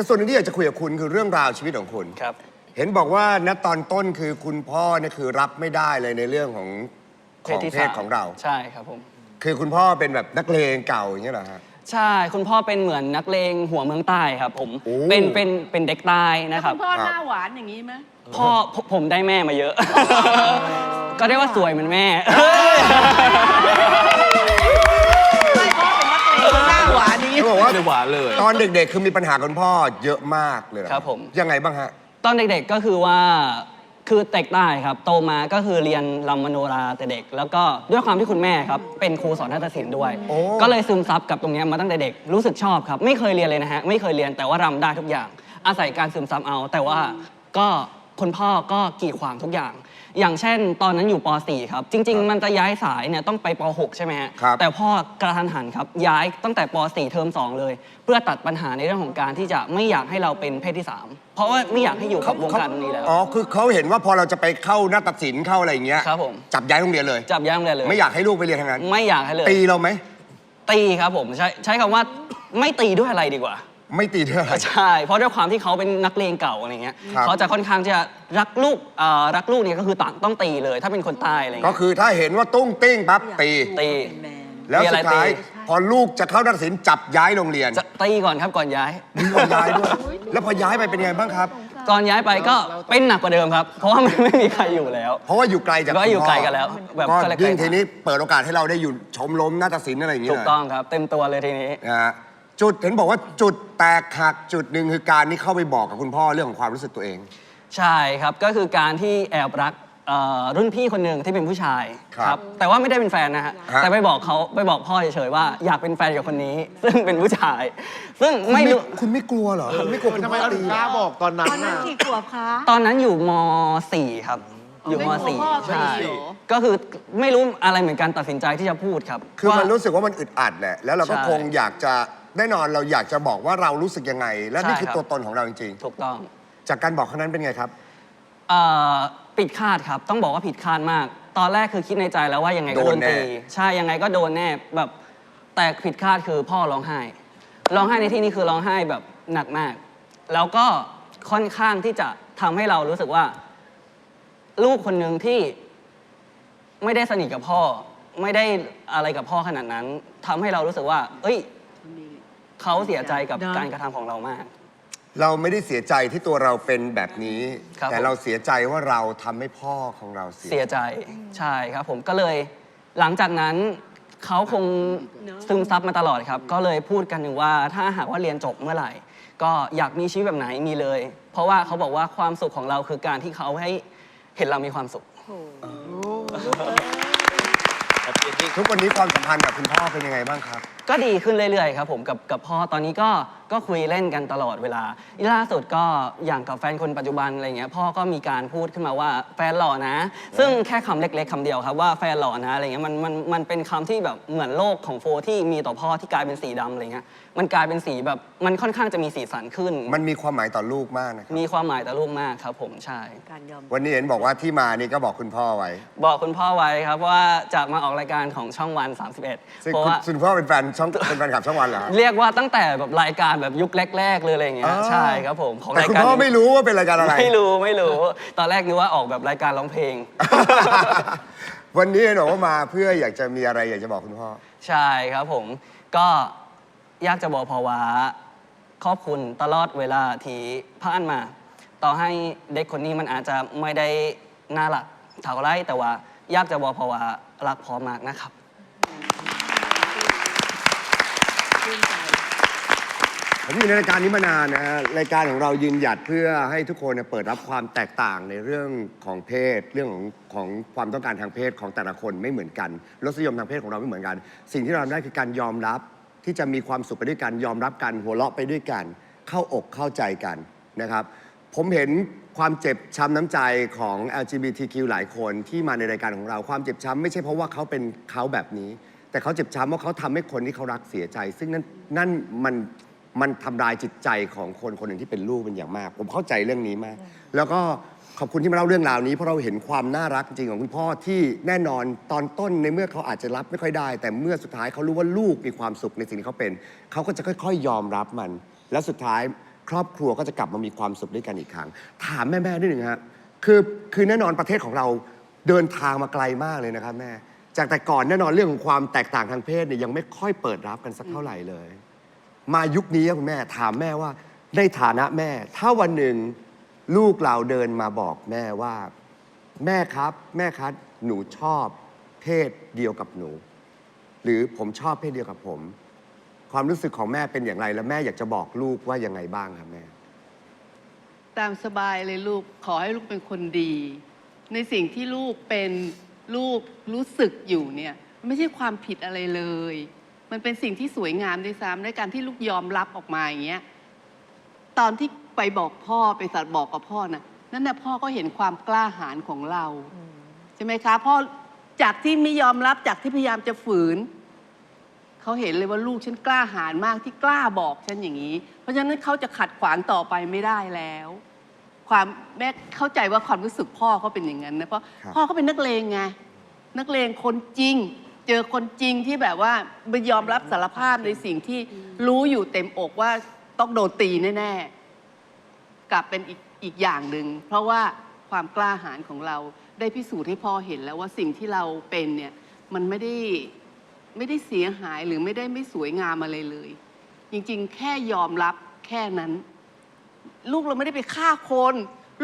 แต่ส่วนหนึงที่อยากจะคุยกับคุณคือเรื่องราวชีวิตของคุณ ครับ เห็นบอกว่าณตอนต้นคือคุณพ่อเนี่ยคือรับไม่ได้เลยในเรื่องของของเพศของเรา ใช่ครับผม คือคุณพ่อเป็นแบบนักเลงเก่าอย่างเงี้ยเหรอฮะ ใช่ คุณพ่อเป็นเหมือนนักเลงหัวเมืองใต้ครับผม โอ้ เป็นเป็นเป็นเด็กใต้นะครับคุณพ่อหน้าหวานอย่างนี้ไหมพ่อผมผมได้แม่มาเยอะ ก็ได้ว่าสวยเหมือนแม่ไม่ ไม่ได้หวานเลย ตอนเด็กๆ คือมีปัญหากับคุณพ่อเยอะมากเลยเหอครับผม ยังไงบ้างฮะ ตอนเด็กๆก็คือว่าคือเด็กใต้ครับ โตมาก็คือเรียนรำมโนราแต่เด็ก แล้วก็ด้วยความที่คุณแม่ครับ เป็นครูสอนนาฏศิลป์ด้วย โอ้ ก็เลยซึมซับกับตรงเนี้ยมาตั้งแต่เด็กรู้สึกชอบครับ ไม่เคยเรียนเลยนะฮะ ไม่เคยเรียนแต่ว่ารำได้ทุกอย่าง อาศัยการซึมซับเอา แต่ว่าก็คุณพ่อก็กีดขวางทุกอย่าง อย่างเช่น ตอนนั้นอยู่ป .4 ครับ จริง ๆ มันจะย้ายสายเนี่ยต้องไปป .6 ใช่ไหมฮะครับ แต่พ่อกระทันหันครับย้ายตั้งแต่ป .4 เทอม2 เลย เพื่อตัดปัญหาในเรื่องของการที่จะไม่อยากให้เราเป็นเพศที่3เพราะว่าไม่อยากให้อยู่กับวงการตรงนี้แล้ว อ๋อ คือเขาเห็นว่าพอเราจะไปเข้านาฏศิลป์เข้าอะไรอย่างเงี้ยครับผม จับย้ายโรงเรียนเลย จับย้ายโรงเรียนเลย ไม่อยากให้ลูกไปเรียนทางนั้น ไม่อยากให้เลย ตีเราไหม ตีครับผมใช้ใช้คำว่าไม่ตีด้วยอะไรดีกว่า ไม่ตีเท่าไหร่ ใช่ เพราะด้วยความที่เขาเป็นนักเลงเก่าอะไรเงี้ยครับ เขาจะค่อนข้างจะรักลูกเอ่อรักลูกเนี่ยก็คือต่างต้องตีเลย ถ้าเป็นคนใต้อะไรก็เงี้ย คือถ้าเห็นว่าตุ้งติ้งปั๊บตี ตีเป็นแมน แล้วมีอะไรสุดท้ายตี พอลูกจะเข้านาฏศิลป์จับย้ายโรงเรียนจะตีก่อนครับก่อนย้าย มีคนย้ายด้วย แล้วพอย้ายไปเป็นไงบ้างครับก่อนย้ายไปก็เป็นหนักกว่าเดิมครับ เพราะว่ามันไม่มีใครอยู่แล้ว เพราะว่าอยู่ไกลจากก็อยู่คุณพ่ไกลกันแล้วแบบก็ก็เลยไกล ยิ่งทีนี้เปิดโอกาสให้เราได้อยู่ชมรมนาฏศิลป์อะไรอย่างเงี้ยถูกต้องครับ เต็มตัวเลยทีนี้ นะฮะ จุดเห็นบอกว่าจุดแตกหักจุดหนึ่งคือการที่เข้าไปบอกกับคุณพ่อเรื่องของความรู้สึกตัวเอง ใช่ครับก็คือการที่แอบรักเอ่อรุ่นพี่คนหนึ่งที่เป็นผู้ชายครับแต่ว่าไม่ได้เป็นแฟนนะฮะฮะ แต่ไปบอกเขาไปบอกพ่อเฉยๆว่าอยากเป็นแฟนกับคนนี้ ซึ่งเป็นผู้ชาย ซึ่งไม่รู้คุณไม่กลัวเหรอคุณไม่กลัวคุณทำไมพ่อเราตีถึงกล้าบอกตอนนั้นตอนนั้นน่ะกี่ขวบคะ ตอนนั้นอยู่ม .4 ครับ อยู่ม ไม่กลัวพ่อ .4 ใช่ตีเหรอ ก็คือไม่รู้อะไรเหมือนกันตัดสินใจที่จะพูดครับคือมันว่ารู้สึกว่ามันอึดอัดแหละ แล้วเราก็ใช่ คงอยากจะ แน่นอนเราอยากจะบอกว่าเรารู้สึกยังไง และนี่ใช่คือครับ ตัวตนของเราจริงถูกต้องๆ จากการบอกครั้งนั้นเป็นไงครับ เอ่อผิดคาดครับ ต้องบอกว่าผิดคาดมาก ตอนแรกคือคิดในใจแล้วว่ายังไงก็โดโดนนแน่ ตีใช่ยังไงก็โดนแน่แบบแต่ผิดคาดคือพ่อร้องไห้ร้องไห้ในที่นี้คือร้องไห้แบบหนักมาก แล้วก็ค่อนข้างที่จะทำให้เรารู้สึกว่า ลูกคนหนึ่งที่ไม่ได้สนิทกับพ่อ ไม่ได้อะไรกับพ่อขนาดนั้นทำให้เรารู้สึกว่า เอ้ย เขาเสียใจกับการกระทำของเรามาก เราไม่ได้เสียใจที่ตัวเราเป็นแบบนี้ ครับ แต่ผมเราเสียใจว่าเราทำให้พ่อของเราเสีย เสียใจใช่ครับผมก็เลยหลังจากนั้นเขาคงซึมซับมาตลอดครับ ก็เลยพูดกันถึงว่าถ้าหากว่าเรียนจบเมื่อไหร่ ก็อยากมีชีวิตแบบไหนมีเลย เพราะว่าเขาบอกว่าความสุขของเราคือการที่เขาให้เห็นเรามีความสุข ทุกวันนี้ความสัมพันธ์กับคุณพ่อเป็นยังไงบ้างครับก็ดีขึ้นเรื่อยๆครับผมกับกับพ่อตอนนี้ก็ก็คุยเล่นกันตลอดเวลาล่าสุดก็อย่างกับแฟนคนปัจจุบันอะไรเงี้ยพ่อก็มีการพูดขึ้นมาว่าแฟนหล่อนะ ซึ่งแค่คำเล็ก ๆคำเดียวครับว่าแฟนหล่อนะอะไรเงี้ยมันมันมันเป็นคำที่แบบเหมือนโลกของโฟที่มีต่อพ่อที่กลายเป็นสีดำอะไรเงี้ยมันกลายเป็นสีแบบมันค่อนข้างจะมีสีสันขึ้น มันมีความหมายต่อลูกมากนะครับมีความหมายต่อลูกมากครับ ผมใช่การยอมวันนี้เห็นบอกว่าที่มานี่ก็บอกคุณพ่อไว้ บอกคุณพ่อไว้ครับว่าจะมาออกรายการของช่องวัน 31ซึ่งเพราะคุณว่าคุณพ่อเป็นแฟนช่องเป็นแฟนคลับช่องวันเหรอเรียกว่าตั้งแต่แบบรายการแบบยุคแรก ๆ เลยอะไรอย่างเงี้อ๋ยอใช่ครับผมของแต่รายคุณการพ่อไม่รู้ว่าเป็นรายการอะไร ไม่รู้ไม่รู้ ตอนแรกนึกว่าออกแบบรายการร้องเพลง วันนี้เห็นบอกว่ามาเพื่ออยากจะมีอะไรอยากจะบอกคุณพ่อ ใช่ครับผมก็อยากจะบอกพอว่าขอบคุณตลอดเวลาที่ผ่านมา ต่อให้เด็กคนนี้มันอาจจะไม่ได้น่ารักเท่าไรแต่ว่าอยากจะบอกพอว่ารักพอมากนะครับ ชื่นใจ ผมอยู่ในรายการนี้มานานนะฮะรายการของเรายืนหยัดเพื่อให้ทุกคนเนี่ยเปิดรับความแตกต่างในเรื่องของเพศ เรื่องของของความต้องการทางเพศของแต่ละคนไม่เหมือนกันรสนิยมทางเพศของเราไม่เหมือนกัน สิ่งที่เราทำได้คือการยอมรับที่จะมีความสุขไปด้วยกันยอมรับกันหัวเราะไปด้วยกัน เข้าอกเข้าใจกันนะครับ ผมเห็นความเจ็บช้ำน้ำใจของ LGBTQ หลายคนที่มาในรายการของเรา ความเจ็บช้ำไม่ใช่เพราะว่าเขาเป็นเขาแบบนี้ แต่เขาเจ็บช้ำว่าเขาทำให้คนที่เขารักเสียใจ ซึ่งนั่นนั่นมันมันทำลายจิตใจของคนคนหนึ่งที่เป็นลูกเป็นอย่างมาก ผมเข้าใจเรื่องนี้มาก แล้วก็ขอบคุณที่มาเล่าเรื่องราวนี้เพราะเราเห็นความน่ารักจริงของคุณพ่อที่แน่นอนตอนต้นในเมื่อเขาอาจจะรับไม่ค่อยได้ แต่เมื่อสุดท้ายเขารู้ว่าลูกมีความสุขในสิ่งที่เขาเป็น เขาก็จะค่อย ๆ ยอมรับมัน แล้วสุดท้ายครอบครัวก็จะกลับมามีความสุขด้วยกันอีกครั้ง ถามแม่ๆนิดหนึ่งฮะคือคือแน่นอนประเทศของเราเดินทางมาไกลมากเลยนะครับแม่ จากแต่ก่อนแน่นอนเรื่องของความแตกต่างทางเพศเนี่ยยังไม่ค่อยเปิดรับกันสักเท่าไหร่เลย มายุคนี้อะคุณแม่ถามแม่ว่าในฐานะแม่ ถ้าวันหนึ่งลูกเราเดินมาบอกแม่ว่า แม่ครับแม่ครับหนูชอบเพศเดียวกับหนู หรือผมชอบเพศเดียวกับผม ความรู้สึกของแม่เป็นอย่างไร และแม่อยากจะบอกลูกว่ายังไงบ้างครับแม่ ตามสบายเลยลูกขอให้ลูกเป็นคนดี ในสิ่งที่ลูกเป็น ลูกรู้สึกอยู่เนี่ยมันไม่ใช่ความผิดอะไรเลย มันเป็นสิ่งที่สวยงามด้วยซ้ำในการที่ลูกยอมรับออกมาอย่างเงี้ยตอนที่ไปบอกพ่อไปสัตว์บอกกับพ่อน่ะนั่นนะพ่อก็เห็นความกล้าหาญของเรา ใช่ไหมคะพ่อจากที่ไม่ยอมรับจากที่พยายามจะฝืนเขาเห็นเลยว่าลูกฉันกล้าหาญมากที่กล้าบอกฉันอย่างนี้ เพราะฉะนั้นเขาจะขัดขวางต่อไปไม่ได้แล้ว ความแม่เข้าใจว่าความรู้สึกพ่อเขาเป็นอย่างนั้นนะเพราะครับพ่อเขาเป็นนักเลงไงนักเลงคนจริง เจอคนจริงที่แบบว่าไม่ยอมรับสารภาพในสิ่งที่รู้อยู่เต็มอกว่าต้องโดนตีแน่ๆกลับเป็นอีกอีกอย่างหนึ่งเพราะว่าความกล้าหาญของเราได้พิสูจน์ให้พ่อเห็นแล้วว่าสิ่งที่เราเป็นเนี่ยมันไม่ได้ไม่ได้เสียหายหรือไม่ได้ไม่สวยงามอะไรเลย จริงๆ แค่ยอมรับแค่นั้น ลูกเราไม่ได้ไปฆ่าคน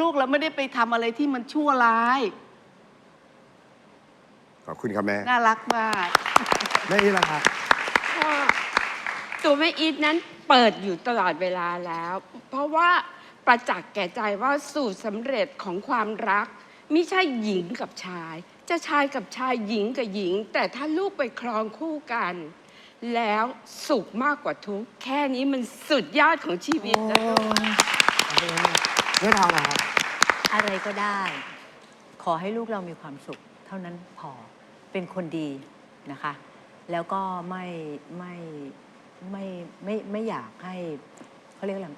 ลูกเราไม่ได้ไปทำอะไรที่มันชั่วร้าย ขอบคุณครับแม่ น่ารักมาก แม่นี่แหละครับก็ตัวแม่อีทนั้นเปิดอยู่ตลอดเวลาแล้ว เพราะว่าประจักษ์แก่ใจว่าสูตรสำเร็จของความรักไม่ใช่หญิงกับชาย จะชายกับชายหญิงกับหญิง แต่ถ้าลูกไปครองคู่กัน แล้วสุขมากกว่าทุกข์แค่นี้มันสุดยอดของชีวิตแล้ว ไม่ทำหรอกครับอะไรก็ได้ ขอให้ลูกเรามีความสุข เท่านั้นพอเป็นคนดีนะคะ แล้วก็ไม่ไม่ไม่ไม่ไม่อยากให้เขาเรียกอะไร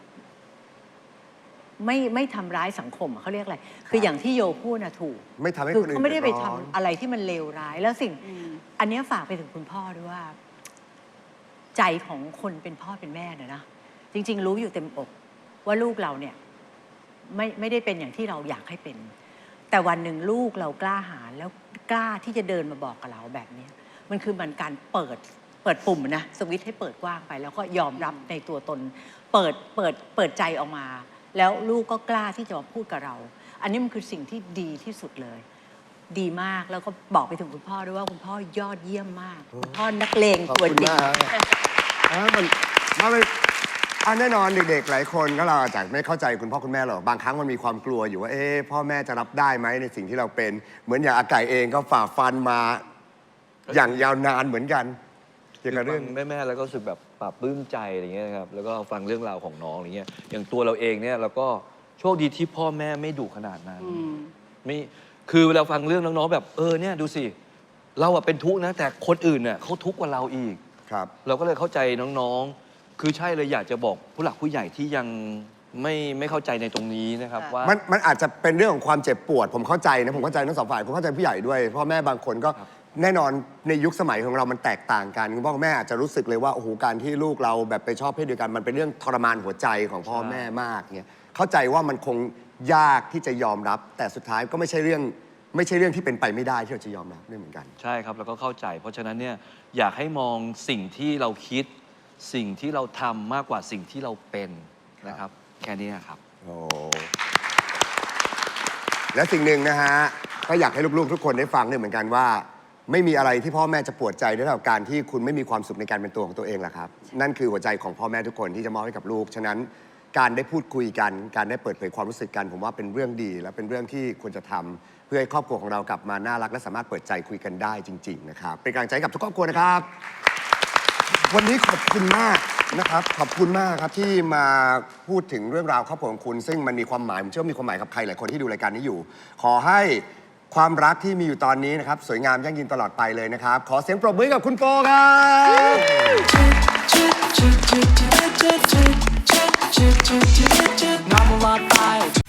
ไม่ไม่ทำร้ายสังคมอะเขาเรียกอะไร คืออย่างที่โยพูดนะถูก ไม่ทำให้คือคนอื่นเขาไม่ได้ไปเดือดทำร้อน อะไรที่มันเลวร้าย แล้วสิ่งอืมอันเนี้ยฝากไปถึงคุณพ่อด้วยว่า ใจของคนเป็นพ่อเป็นแม่เนี่ยนะจริง ๆ รู้อยู่เต็มอกว่าลูกเราเนี่ยไม่ไม่ได้เป็นอย่างที่เราอยากให้เป็น แต่วันหนึ่งลูกเรากล้าหาญแล้วกล้าที่จะเดินมาบอกกับเราแบบนี้มันคือมันการเปิดเปิดปุ่มนะสวิตให้เปิดกว้างไป แล้วก็ยอมรับในตัวตน เปิดเปิดเปิดใจออกมา แล้วลูกก็กล้าที่จะมาพูดกับเรา อันนี้มันคือสิ่งที่ดีที่สุดเลย ดีมากแล้วก็บอกไปถึงคุณพ่อด้วยว่าคุณพ่อยอดเยี่ยมมากคุณพ่อนักเลงขอบตัวคุณจริงมากครับอ่ามันมาเป็นอันแน่นอนเด็กๆ หลายคนก็เราอาจจะไม่เข้าใจคุณพ่อคุณแม่หรอกบางครั้งมันมีความกลัวอยู่ว่าเอ๊ะพ่อแม่จะรับได้ไหมในสิ่งที่เราเป็น เหมือนอย่างอาไก่เองก็ฝ่าฟันมาอย่างยาวนานเหมือนกันเกี่ยวกับเรื่องแม่แม่ๆแล้วก็รู้สึกแบบปรับปลื้มใจอะไรเงี้ยนะครับแล้วก็ฟังเรื่องราวของน้องอะไรเงี้ยอย่างตัวเราเองเนี่ยเราก็โชคดีที่พ่อแม่ไม่ดุขนาดนั้น อืม ไม่ คือเวลาฟังเรื่องน้องๆแบบเออเนี่ยดูสิ เราอะเป็นทุกข์นะ แต่คนอื่นเนี่ยเขาทุกข์กว่าเราอีก ครับ เราก็เลยเข้าใจน้องๆ คือใช่เลยอยากจะบอกผู้หลักผู้ใหญ่ที่ยังไม่ไม่เข้าใจในตรงนี้นะครับค่ะว่า มันมันอาจจะเป็นเรื่องของความเจ็บปวด ผมเข้าใจนะผมเข้าใจทั้งสองฝ่ายผมเข้าใจผู้ใหญ่ด้วยพ่อแม่บางคนก็ครับแน่นอนในยุคสมัยของเรามันแตกต่างกันคุณพ่อคุณแม่อาจจะรู้สึกเลยว่าโอ้โหการที่ลูกเราแบบไปชอบเพศเดียวกันมันเป็นเรื่องทรมานหัวใจของพ่อแม่มากเนี่ยเข้าใจว่ามันคง ยากที่จะยอมรับ แต่สุดท้ายก็ไม่ใช่เรื่องไม่ใช่เรื่องที่เป็นไปไม่ได้ที่เราจะยอมรับด้วยเหมือนกัน ใช่ครับ แล้วก็เข้าใจ เพราะฉะนั้นเนี่ยอยากให้มองสิ่งที่เราคิด สิ่งที่เราทำมากกว่าสิ่งที่เราเป็นนะครับ แค่นี้ครับ โอ้และสิ่งหนึ่งนะฮะก็อยากให้ลูกๆ ทุกคนได้ฟังด้วยเหมือนกันว่า ไม่มีอะไรที่พ่อแม่จะปวดใจได้เท่ากับการที่คุณไม่มีความสุขในการเป็นตัวของตัวเองแหละครับ นั่นคือหัวใจของพ่อแม่ทุกคนที่จะมอบให้กับลูก ฉะนั้น การได้พูดคุยกัน การได้เปิดเผยความรู้สึกกัน ผมว่าเป็นเรื่องดี และเป็นเรื่องที่ควรจะทำเพื่อให้ครอบครัวของเรากลับมาน่ารักและสามารถเปิดใจคุยกันได้จริง ๆ นะครับ เป็นกำลังใจให้กับทุกครอบครัวนะครับ วันนี้ขอบคุณมากนะครับ ขอบคุณมากครับที่มาพูดถึงเรื่องราวครอบครัวของคุณ ซึ่งมันมีความหมายผมเชื่อว่ามีความหมายกับใครหลายคนที่ดูรายการนี้อยู่ ขอให้ความรักที่มีอยู่ตอนนี้นะครับ สวยงามยั่งยืนตลอดไปเลยนะครับ ขอเสียงปรบมือให้กับคุณโปครับำละลายไป